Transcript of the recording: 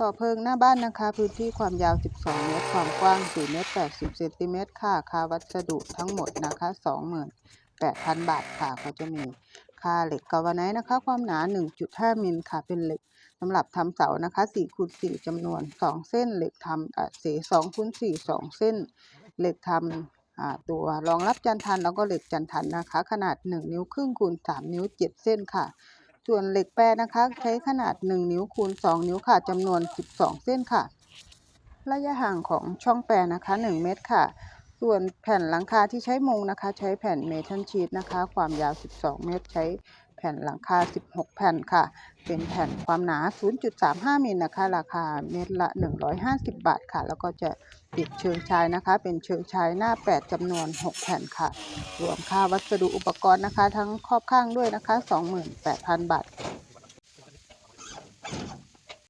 ต่อเพิงหน้าบ้านนะคะ พื้นที่ความยาว 12 เมตร ความกว้าง 4 เมตร 80 เซนติเมตรค่ะค่าวัสดุทั้งหมดนะคะ 28,000 บาทค่ะ ก็จะมีค่าเหล็กกาวาไนนะคะ ความหนา 1.5 มิลค่ะ เป็นเหล็กสำหรับทำเสานะคะ4คูณ4จำนวน 2 เส้น เหล็กทำอ่าเส2คูณ4 2 เส้น เหล็กทำอ่าตัวรองรับจันทันแล้วก็เหล็กจันทันนะคะ ขนาด 1 นิ้วครึ่งคูณ3นิ้ว 7 เส้นค่ะ ส่วนเหล็กแปรนะคะ ใช้ขนาด 1 นิ้วคูณ 2 นิ้วค่ะจำนวน 12 เส้นค่ะ ระยะห่างของช่องแปรนะคะ 1 เมตรค่ะ ส่วนแผ่นหลังคาที่ใช้มุงนะคะ ใช้แผ่นเมทัลชีตนะคะ ความยาว 12 เมตรใช้ ผ่นหลังคา 16 แผ่นค่ะ เป็นแผ่นความหนา 0.35มิลนะคะ ราคาเม็ดละ 150 บาทค่ะ แล้วก็จะติดเชิงชายนะคะ เป็นเชิงชายหน้า 8จำนวน 6 แผ่นค่ะ รวมค่าวัสดุอุปกรณ์นะคะ ทั้งครอบข้างด้วยนะคะ 28,000 บาท